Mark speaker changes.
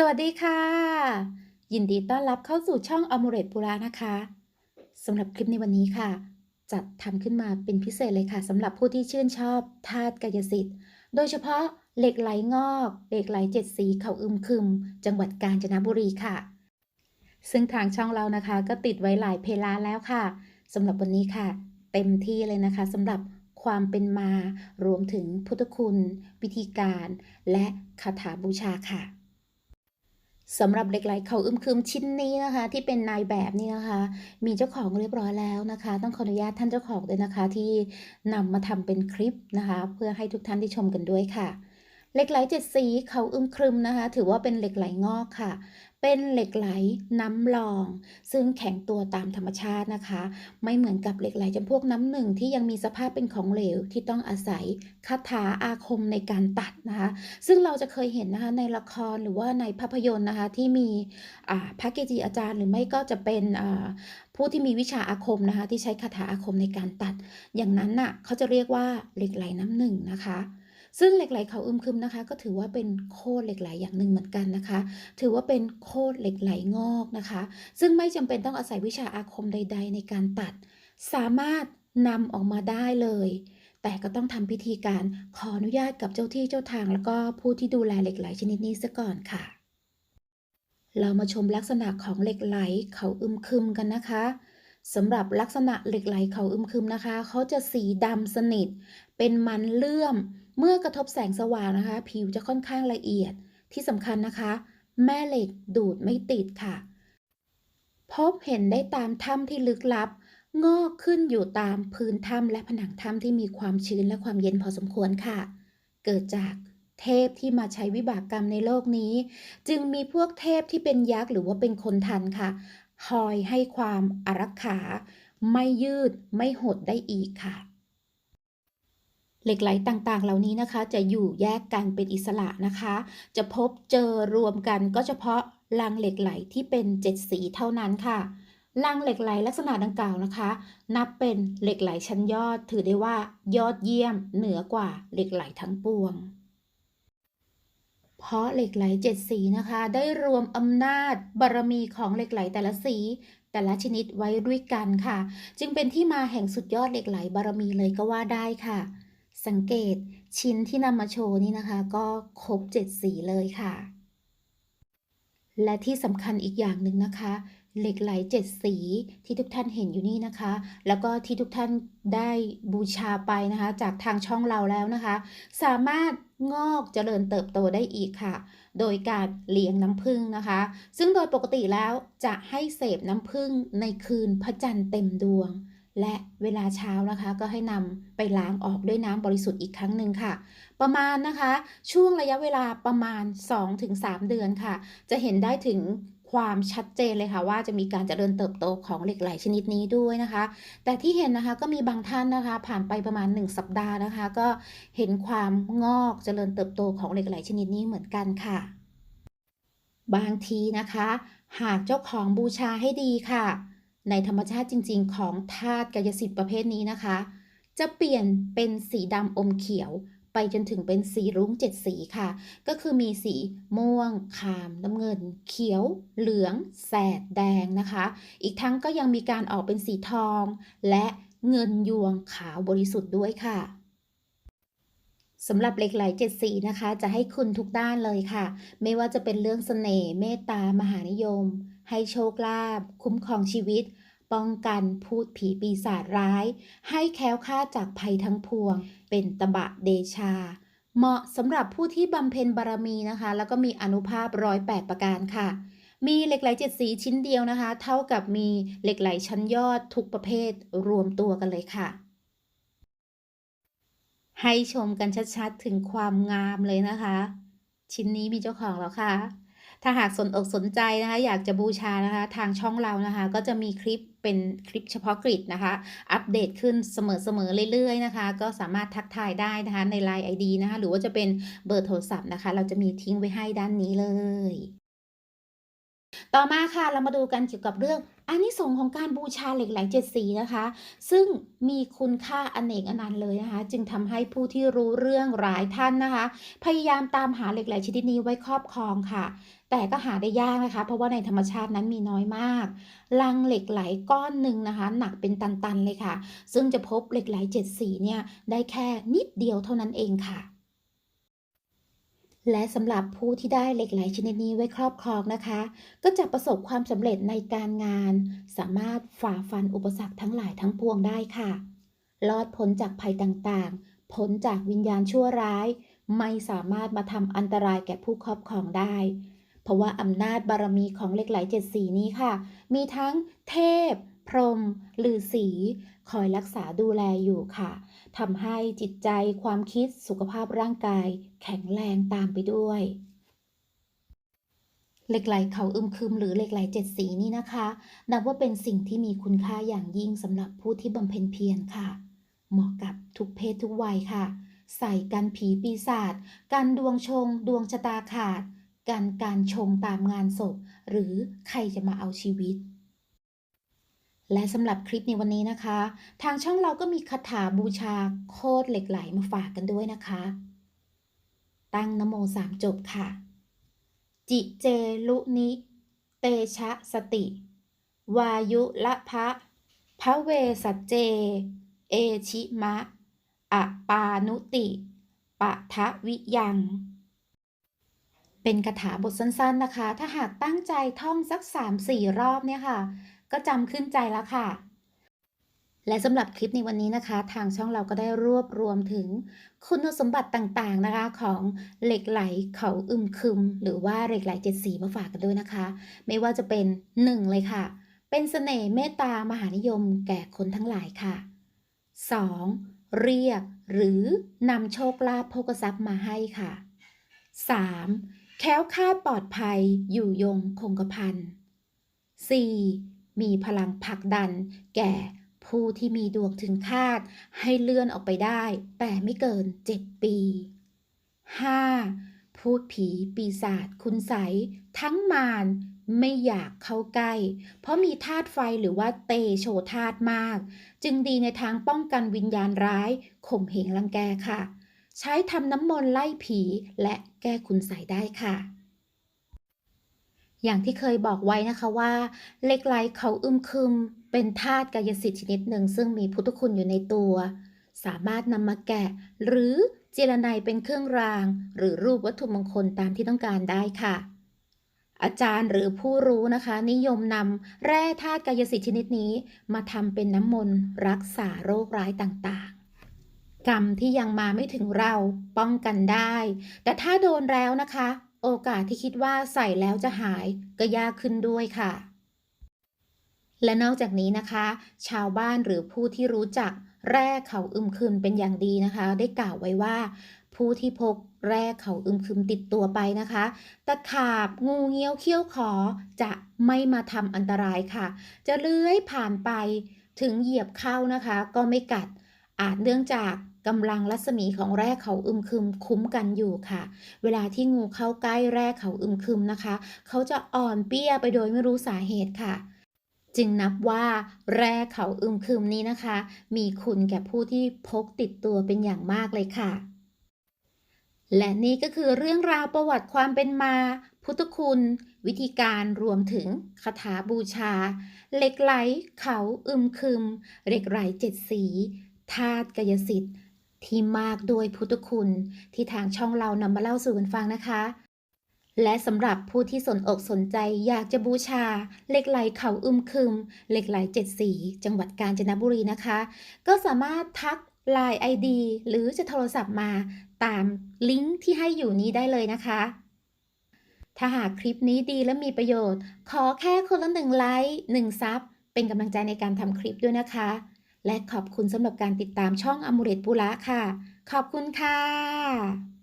Speaker 1: สวัสดีค่ะ ยินดีต้อนรับเข้าสู่ช่อง a m u l e t ปุระนะคะสำหรับคลิปในวันนี้ค่ะ จัดทำขึ้นมาเป็นพิเศษเลยค่ะสำหรับผู้ที่ชื่นชอบธาตุกายสิทธิ์ โดยเฉพาะเหล็กไหลงอก เหล็กไหลเจ็ดสีเขาอึมครึม จังหวัดกาญจนบุรีค่ะ ซึ่งทางช่องเรานะคะ ก็ติดไว้หลายเพลาแล้วค่ะสำหรับวันนี้ค่ะ เต็มที่เลยนะคะสำหรับความเป็นมารวมถึงพุทธคุณ วิธีการ และคาถาบูชาค่ะ สำหรับเหล็กไหลเขาอึมครึมชิ้นนี้นะคะ ที่เป็นนายแบบนี่นะคะ มีเจ้าของเรียบร้อยแล้วนะคะ ต้องขออนุญาตท่านเจ้าของด้วยนะคะ ที่นำมาทำเป็นคลิปนะคะ เพื่อให้ทุกท่านได้ชมกันด้วยค่ะเหล็กไหลเจ็ดสีเขาอึมครึมนะคะ ถือว่าเป็นเหล็กไหลงอกค่ะ เป็นเหล็กไหลน้ำรอง ซึ่งแข็งตัวตามธรรมชาตินะคะ ไม่เหมือนกับเหล็กไหลจำพวกน้ำหนึ่งที่ยังมีสภาพเป็นของเหลวที่ต้องอาศัยคาถาอาคมในการตัดนะคะ ซึ่งเราจะเคยเห็นนะคะในละครหรือว่าในภาพยนตร์นะคะที่มีพระเกจิอาจารย์ หรือไม่ก็จะเป็นผู้ที่มีวิชาอาคมนะคะที่ใช้คาถาอาคมในการตัด อย่างนั้นน่ะเขาจะเรียกว่าเหล็กไหลน้ำหนึ่งนะคะ ซึ่งเหล็กไหลเขาอึมครึมนะคะ ก็ถือว่าเป็นโคตรเหล็กไหลอย่างหนึ่งเหมือนกันนะคะ ถือว่าเป็นโคตรเหล็กไหลงอกนะคะ ซึ่งไม่จำเป็นต้องอาศัยวิชาอาคมใด ๆ ในการตัด สามารถนำออกมาได้เลยแต่ก็ต้องทำพิธีการขออนุญาตกับเจ้าที่เจ้าทาง แล้วก็ผู้ที่ดูแลเหล็กไหลชนิดนี้ซะก่อนค่ะ เรามาชมลักษณะของเหล็กไหลเขาอึมครึมกันนะคะสำหรับลักษณะเหล็กไหลเขาอึมครึมนะคะ เขาจะสีดำสนิท เป็นมันเลื่อม เมื่อกระทบแสงสว่างนะคะ ผิวจะค่อนข้างละเอียดที่สำคัญนะคะ แม่เหล็กดูดไม่ติดค่ะ พบเห็นได้ตามถ้ำที่ลึกลับ งอกขึ้นอยู่ตามพื้นถ้ำและผนังถ้ำที่มีความชื้นและความเย็นพอสมควรค่ะ เกิดจากเทพที่มาใช้วิบากกรรมในโลกนี้ จึงมีพวกเทพที่เป็นยักษ์หรือว่าเป็นคนทันค่ะคอยให้ความอารักขา ไม่ยืดไม่หดได้อีกค่ะ เหล็กไหลต่างๆ เหล่านี้นะคะ จะอยู่แยกกันเป็นอิสระนะคะ จะพบเจอรวมกันก็เฉพาะลังเหล็กไหลที่เป็นเจ็ดสีเท่านั้นค่ะลังเหล็กไหลลักษณะดังกล่าวนะคะ นับเป็นเหล็กไหลชั้นยอด ถือได้ว่ายอดเยี่ยมเหนือกว่าเหล็กไหลทั้งปวง เพราะเหล็กไหลเจ็ดสีนะคะ ได้รวมอำนาจบารมีของเหล็กไหลแต่ละสี แต่ละชนิดไว้ด้วยกันค่ะ จึงเป็นที่มาแห่งสุดยอดเหล็กไหลบารมีเลยก็ว่าได้ค่ะ สังเกตชิ้นที่นำมาโชว์นี่นะคะ ก็ครบเจ็ดสีเลยค่ะ และที่สำคัญอีกอย่างหนึ่งนะคะ เหล็กไหลเจ็ดสีที่ทุกท่านเห็นอยู่นี่นะคะ แล้วก็ที่ทุกท่านได้บูชาไปนะคะ จากทางช่องเราแล้วนะคะ สามารถงอกเจริญเติบโตได้อีกค่ะ โดยการเลี้ยงน้ำผึ้งนะคะ ซึ่งโดยปกติแล้วจะให้เสพน้ำผึ้งในคืนพระจันทร์เต็มดวง และเวลาเช้านะคะก็ให้นำไปล้างออกด้วยน้ำบริสุทธิ์อีกครั้งหนึ่งค่ะ ประมาณนะคะ ช่วงระยะเวลาประมาณ 2-3 เดือนค่ะ จะเห็นได้ถึงความชัดเจนเลยค่ะว่าจะมีการเจริญเติบโตของเหล็กไหลชนิดนี้ด้วยนะคะ แต่ที่เห็นนะคะก็มีบางท่านนะคะ ผ่านไปประมาณ 1 สัปดาห์นะคะ ก็เห็นความงอกเจริญเติบโตของเหล็กไหลชนิดนี้เหมือนกันค่ะ บางทีนะคะ หากเจ้าของบูชาให้ดีค่ะ ในธรรมชาติจริง ๆ ของธาตุกายสิทธิ์ประเภทนี้นะคะ จะเปลี่ยนเป็นสีดำอมเขียว ไปจนถึงเป็นสีรุ้งเจ็ดสีค่ะ ก็คือมีสีม่วงขามน้ำเงิน เขียว เหลือง แสดแดงนะคะ อีกทั้งก็ยังมีการออกเป็นสีทอง และเงินยวงขาวบริสุทธิ์ด้วยค่ะสำหรับเหล็กไหลเจ็ดสีนะคะ จะให้คุณทุกด้านเลยค่ะ ไม่ว่าจะเป็นเรื่องเสน่ห์เมตตามหานิยม ให้โชคลาภคุ้มครองชีวิต ป้องกันพูดผีปีศาจร้าย ให้แค้วคลาดจากภัยทั้งพวง เป็นตบะเดชา เหมาะสำหรับผู้ที่บำเพ็ญบารมีนะคะ แล้วก็มีอนุภาพร้อยแปดประการค่ะ มีเหล็กไหลเจ็ดสีชิ้นเดียวนะคะ เท่ากับมีเหล็กไหลชั้นยอดทุกประเภทรวมตัวกันเลยค่ะให้ชมกันชัดๆ ถึงความงามเลยนะคะ ชิ้นนี้มีเจ้าของแล้วค่ะ ถ้าหากสนอกสนใจนะคะอยากจะบูชานะคะทางช่องเรานะคะ ก็จะมีคลิปเป็นคลิปเฉพาะกริดนะคะ อัปเดตขึ้นเสมอๆเรื่อยๆนะคะ ก็สามารถทักทายได้นะคะใน Line ID นะคะ หรือว่าจะเป็นเบอร์โทรศัพท์นะคะ เราจะมีทิ้งไว้ให้ด้านนี้เลย ต่อมาค่ะเรามาดูกันเกี่ยวกับเรื่องอานิสงส์ของการบูชาเหล็กไหลเจ็ดสีนะคะ ซึ่งมีคุณค่าอเนกอนันต์เลยนะคะ จึงทำให้ผู้ที่รู้เรื่องหลายท่านนะคะ พยายามตามหาเหล็กไหลชนิดนี้ไว้ครอบครองค่ะ แต่ก็หาได้ยากนะคะ เพราะว่าในธรรมชาตินั้นมีน้อยมาก ลังเหล็กไหลก้อนหนึ่งนะคะ หนักเป็นตันๆเลยค่ะ ซึ่งจะพบเหล็กไหลเจ็ดสีเนี่ยได้แค่นิดเดียวเท่านั้นเองค่ะ และสำหรับผู้ที่ได้เหล็กไหลชนิดนี้ไว้ครอบครองนะคะ ก็จะประสบความสำเร็จในการงาน สามารถฝ่าฟันอุปสรรคทั้งหลายทั้งปวงได้ค่ะ รอดพ้นจากภัยต่างๆ พ้นจากวิญญาณชั่วร้าย ไม่สามารถมาทำอันตรายแก่ผู้ครอบครองได้ เพราะว่าอำนาจบารมีของเหล็กไหลเจ็ดสีนี้ค่ะ มีทั้งเทพ พรหมฤาษีคอยรักษาดูแลอยู่ค่ะ ทำให้จิตใจความคิดสุขภาพร่างกาย แข็งแรงตามไปด้วย เหล็กไหลเขาอึมครึมหรือเหล็กไหลเจ็ดสีนี่นะคะ นับว่าเป็นสิ่งที่มีคุณค่าอย่างยิ่งสำหรับผู้ที่บำเพ็ญเพียรค่ะ เหมาะกับทุกเพศทุกวัยค่ะ ใส่กันผีปีศาจกันดวงชง ดวงชะตาขาด กันการชงตามงานศพ หรือใครจะมาเอาชีวิต และสำหรับคลิปในวันนี้นะคะ ทางช่องเราก็มีคาถาบูชาโคตรเหล็กไหลมาฝากกันด้วยนะคะ ตั้งนโมสามจบค่ะ จิเจลุนิ เตชะสติ วายุละพะพระเวสัจเจ เอชิมะอะปานุติปะทะวิยัง เป็นคาถาบทสั้นๆนะคะ ถ้าหากตั้งใจท่องสัก 3-4 รอบเนี่ยค่ะ ก็จำขึ้นใจแล้วค่ะ และสำหรับคลิปในวันนี้นะคะ ทางช่องเราก็ได้รวบรวมถึงคุณสมบัติต่างๆนะคะ ของเหล็กไหลเขาอึมครึม หรือว่าเหล็กไหลเจ็ดสีมาฝากกันด้วยนะคะ ไม่ว่าจะเป็น1เลยค่ะ เป็นเสน่ห์เมตตามหานิยมแก่คนทั้งหลายค่ะ 2. เรียกหรือนำโชคลาภโภคทรัพย์มาให้ค่ะ 3. แค้วคาดปลอดภัยอยู่ยงคงกระพัน 4. มีพลังผลักดัน แก่ผู้ที่มีดวงถึงคาด ให้เลื่อนออกไปได้ แต่ไม่เกิน 7 ปี 5. พูดผีปีศาจคุณใสทั้งมารไม่อยากเข้าใกล้ เพราะมีธาตุไฟหรือว่าเตโชธาตุมาก จึงดีในทางป้องกันวิญญาณร้าย ข่มเหงรังแกค่ะ ใช้ทำน้ำมนต์ไล่ผีและแก้คุณใสได้ค่ะ อย่างที่เคยบอกไว้นะคะว่าเหล็กไหลเขาอึมครึม เป็นธาตุกายสิทธิ์ชนิดหนึ่ง ซึ่งมีพุทธคุณอยู่ในตัว สามารถนำมาแกะ หรือเจรไนเป็นเครื่องราง หรือรูปวัตถุมงคลตามที่ต้องการได้ค่ะ อาจารย์หรือผู้รู้นะคะ นิยมนำแร่ธาตุกายสิทธิ์ชนิดนี้ มาทำเป็นน้ำมนต์รักษาโรคร้ายต่างๆกรรมที่ยังมาไม่ถึงเราป้องกันได้ แต่ถ้าโดนแล้วนะคะ โอกาสที่คิดว่าใส่แล้วจะหายก็ยากขึ้นด้วยค่ะ และนอกจากนี้นะคะ ชาวบ้านหรือผู้ที่รู้จักแร่เขาอึมครึมเป็นอย่างดีนะคะ ได้กล่าวไว้ว่า ผู้ที่พกแร่เขาอึมครึมติดตัวไปนะคะตะขาบงูเงี้ยวเขี้ยวขอจะไม่มาทำอันตรายค่ะ จะเลื้อยผ่านไปถึงเหยียบเข้านะคะ ก็ไม่กัด อาจเนื่องจากกำลังรัศมีของแร่เขาอึมครึมคุ้มกันอยู่ค่ะ เวลาที่งูเข้าใกล้แร่เขาอึมครึมนะคะ เขาจะอ่อนเปี้ยไปโดยไม่รู้สาเหตุค่ะ จึงนับว่าแร่เขาอึมครึมนี้นะคะ มีคุณแก่ผู้ที่พกติดตัวเป็นอย่างมากเลยค่ะ และนี่ก็คือเรื่องราวประวัติความเป็นมา พุทธคุณ วิธีการรวมถึงคาถาบูชา เหล็กไหลเขาอึมครึมเหล็กไหลเจ็ดสี ธาตุกายสิทธิ์ ที่มากด้วยพุทธคุณที่ทางช่องเรานำมาเล่าสู่กันฟังนะคะ และสำหรับผู้ที่สนอกสนใจอยากจะบูชาเหล็กไหลเขาอึมคึมเหล็กไหลเจ็ดสี จังหวัดกาญจนบุรีนะคะ ก็สามารถทัก Line ID หรือจะโทรศัพท์มาตามลิงก์ที่ให้อยู่นี้ได้เลยนะคะ ถ้าหากคลิปนี้ดีและมีประโยชน์ ขอแค่คนละหนึ่งไลค์หนึ่งซับเป็นกำลังใจในการทำคลิปด้วยนะคะ และขอบคุณสำหรับการติดตามช่องอมูเรตปุระค่ะ ขอบคุณค่ะ